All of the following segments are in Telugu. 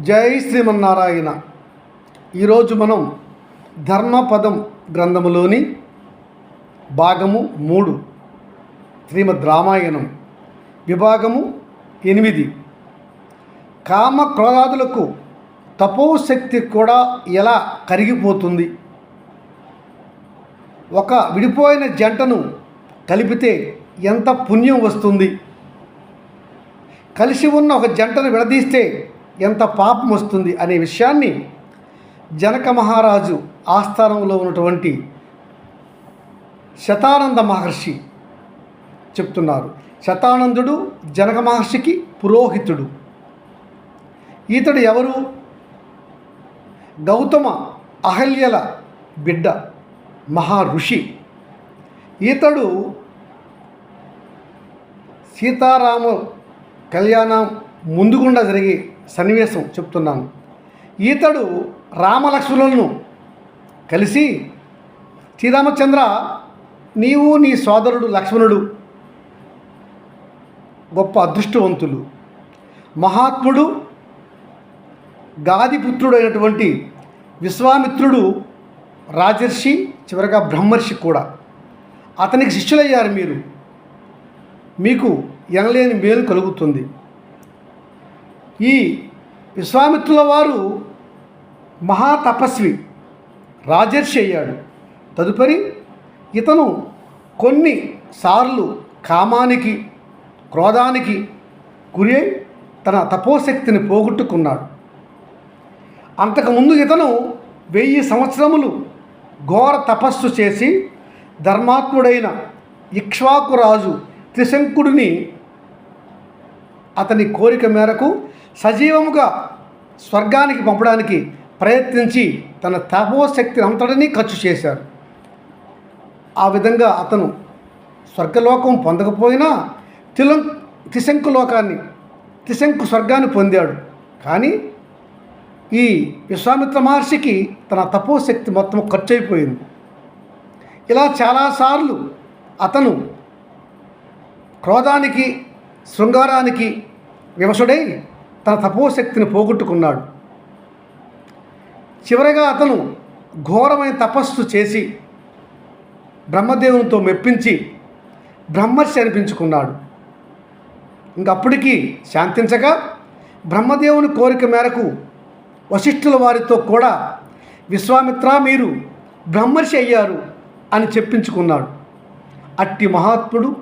జై శ్రీమన్నారాయణ. ఈరోజు మనం ధర్మపదం గ్రంథములోని భాగము మూడు శ్రీమద్ రామాయణం. విభాగము ఎనిమిది. కామ క్రోధాదులకు తపోశక్తి కూడా ఎలా కరిగిపోతుంది? ఒక విడిపోయిన జంటను కలిపితే ఎంత పుణ్యం వస్తుంది? కలిసి ఉన్న ఒక జంటను విడదీస్తే ఎంత పాపం వస్తుంది అనే విషయాన్ని జనక మహారాజు ఆస్థానంలో ఉన్నటువంటి శతానంద మహర్షి చెప్తున్నారు. శతానందుడు జనక మహర్షికి పురోహితుడు. ఈతడు ఎవరు? గౌతమ అహల్యల బిడ్డ మహా ఋషి. ఈతడు సీతారామ కళ్యాణం ముందుగుండా జరిగే సన్నివేశం చెప్తున్నాను. ఈతడు రామలక్ష్మణులను కలిసి శ్రీరామచంద్ర నీవు నీ సోదరుడు లక్ష్మణుడు గొప్ప అదృష్టవంతులు. మహాత్ముడు గాదిపుత్రుడు అయినటువంటి విశ్వామిత్రుడు రాజర్షి చివరగా బ్రహ్మర్షి కూడా. అతనికి శిష్యులయ్యారు మీరు. మీకు ఎనలేని మేలు కలుగుతుంది. ఈ విశ్వామిత్రుల వారు మహాతపస్వి రాజర్షి అయ్యాడు. తదుపరి ఇతను కొన్ని సార్లు కామానికి క్రోధానికి గురి తన తపోశక్తిని పోగొట్టుకున్నాడు. అంతకుముందు ఇతను వెయ్యి సంవత్సరములు ఘోర తపస్సు చేసి ధర్మాత్ముడైన ఇక్ష్వాకురాజు త్రిశంకుడిని అతని కోరిక మేరకు సజీవముగా స్వర్గానికి పంపడానికి ప్రయత్నించి తన తపోశక్తిని అంతటినీ ఖర్చు చేశారు. ఆ విధంగా అతను స్వర్గలోకం పొందకపోయినా తిలం త్రిశంకు లోకాన్ని త్రిశంకు స్వర్గాన్ని పొందాడు. కానీ ఈ విశ్వామిత్ర మహర్షికి తన తపోశక్తి మొత్తం ఖర్చు అయిపోయింది ఇలా చాలాసార్లు అతను క్రోధానికి శృంగారానికి వివసుడై తన తపోశక్తిని పోగొట్టుకున్నాడు. చివరగా అతను ఘోరమైన తపస్సు చేసి బ్రహ్మదేవునితో మెప్పించి బ్రహ్మర్షి అనిపించుకున్నాడు. ఇంకప్పటికీ శాంతించగా బ్రహ్మదేవుని కోరిక మేరకు వశిష్ఠుల వారితో కూడా విశ్వామిత్ర మీరు బ్రహ్మర్షి అయ్యారు అని చెప్పించుకున్నాడు. అట్టి మహాత్ముడు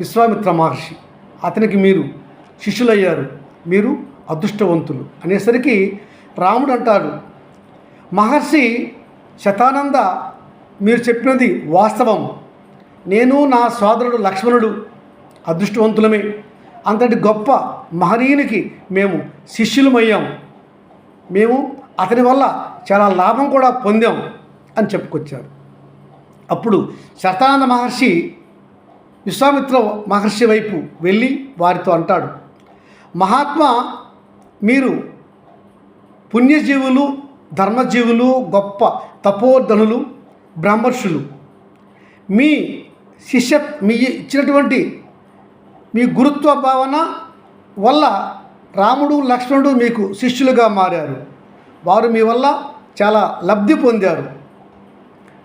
విశ్వామిత్ర మహర్షి. అతనికి మీరు శిష్యులయ్యారు. మీరు అదృష్టవంతులు అనేసరికి రాముడు అంటాడు. మహర్షి శతానంద మీరు చెప్పినది వాస్తవం. నేను నా సోదరుడు లక్ష్మణుడు అదృష్టవంతులమే. అంతటి గొప్ప మహనీయునికి మేము శిష్యులమయ్యాం. మేము అతని వల్ల చాలా లాభం కూడా పొందాం అని చెప్పుకొచ్చారు. అప్పుడు శతానంద మహర్షి విశ్వామిత్ర మహర్షి వైపు వెళ్ళి వారితో అంటాడు మహాత్మా మీరు పుణ్యజీవులు ధర్మజీవులు గొప్ప తపోధనులు బ్రహ్మర్షులు. మీ శిష్య మీ ఇచ్చినటువంటి మీ గురుత్వ భావన వల్ల రాముడు లక్ష్మణుడు మీకు శిష్యులుగా మారారు. వారు మీ వల్ల చాలా లబ్ధి పొందారు.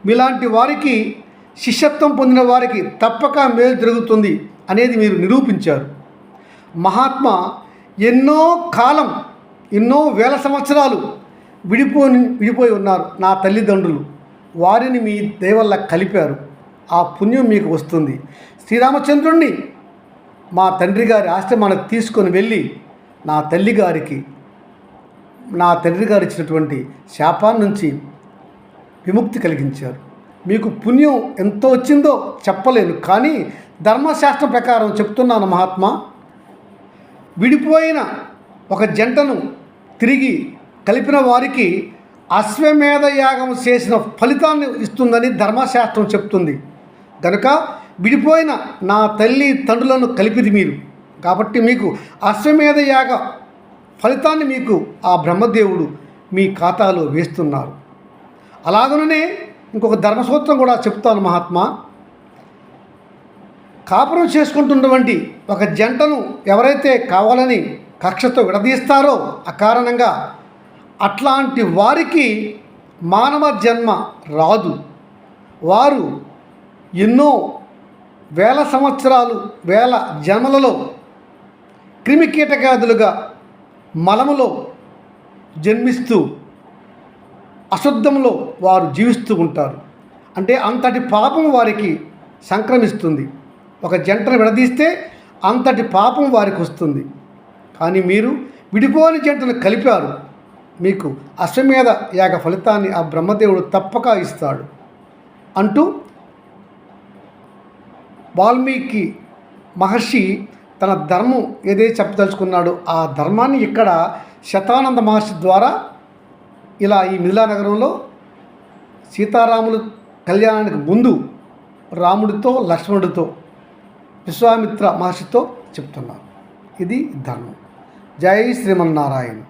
మీలాంటి వారికి శిష్యత్వం పొందిన వారికి తప్పక మేలు జరుగుతుంది అనేది మీరు నిరూపించారు. మహాత్మా ఎన్నో కాలం ఎన్నో వేల సంవత్సరాలు విడిపోని విడిపోయి ఉన్నారు నా తల్లిదండ్రులు. వారిని మీ దయవల్ల కలిపారు. ఆ పుణ్యం మీకు వస్తుంది. శ్రీరామచంద్రుణ్ణి మా తండ్రి గారి ఆశ్రమానికి తీసుకొని వెళ్ళి నా తల్లి గారికి నా తండ్రి గారు ఇచ్చినటువంటి శాపాన్ని నుంచి విముక్తి కలిగించారు. మీకు పుణ్యం ఎంత వచ్చిందో చెప్పలేను కానీ ధర్మశాస్త్రం ప్రకారం చెప్తున్నాను మహాత్మా విడిపోయిన ఒక జంటను తిరిగి కలిపిన వారికి అశ్వమేధ యాగం చేసిన ఫలితాన్ని ఇస్తుందని ధర్మశాస్త్రం చెప్తుంది. కనుక విడిపోయిన నా తల్లి తండ్రులను కలిపిది మీరు. కాబట్టి మీకు అశ్వమేధ యాగ ఫలితాన్ని మీకు ఆ బ్రహ్మదేవుడు మీ ఖాతాలో వేస్తున్నారు. అలాగనే ఇంకొక ధర్మసూత్రం కూడా చెప్తాను మహాత్మా. కాపురం చేసుకుంటున్నటువంటి ఒక జంటను ఎవరైతే కావాలని కక్షతో విడదీస్తారో అకారణంగా అట్లాంటి వారికి మానవ జన్మ రాదు. వారు ఎన్నో వేల సంవత్సరాలు వేల జన్మలలో క్రిమికీటకాదులుగా మలములో జన్మిస్తూ అశుద్ధంలో వారు జీవిస్తూ ఉంటారు. అంటే అంతటి పాపం వారికి సంక్రమిస్తుంది. ఒక జంటను విడదీస్తే అంతటి పాపం వారికి వస్తుంది. కానీ మీరు విడిపోని జంటను కలిపారు. మీకు అశ్వమేధ యాగ ఫలితాన్ని ఆ బ్రహ్మదేవుడు తప్పక ఇస్తాడు. అంటూ వాల్మీకి మహర్షి తన ధర్మం ఏదైతే చెప్పదలుచుకున్నాడో ఆ ధర్మాన్ని ఇక్కడ శతానంద మహర్షి ద్వారా ఇలా ఈ మిథిలా నగరంలో సీతారాములు కళ్యాణానికి ముందు రాముడితో లక్ష్మణుడితో విశ్వామిత్ర మహర్షితో చెప్తున్నారు. ఇది ధర్మం. జై శ్రీమన్నారాయణ.